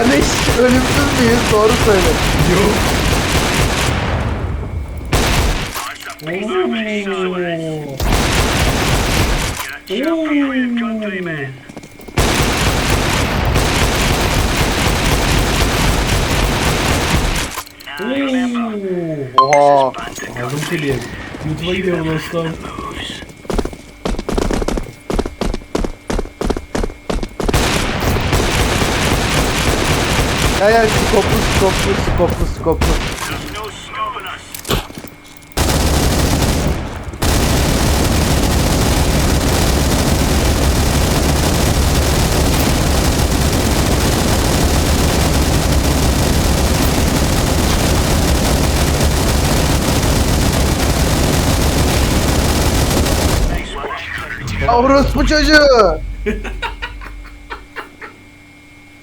Kardeş ölümsüz müyüz? Doğru söyle. Yok. Oha. Aldım kiliyi. YouTube'a gidiyorum dostum. Ya ya skoplu skoplu skoplu skoplu. Orospu çocuğu.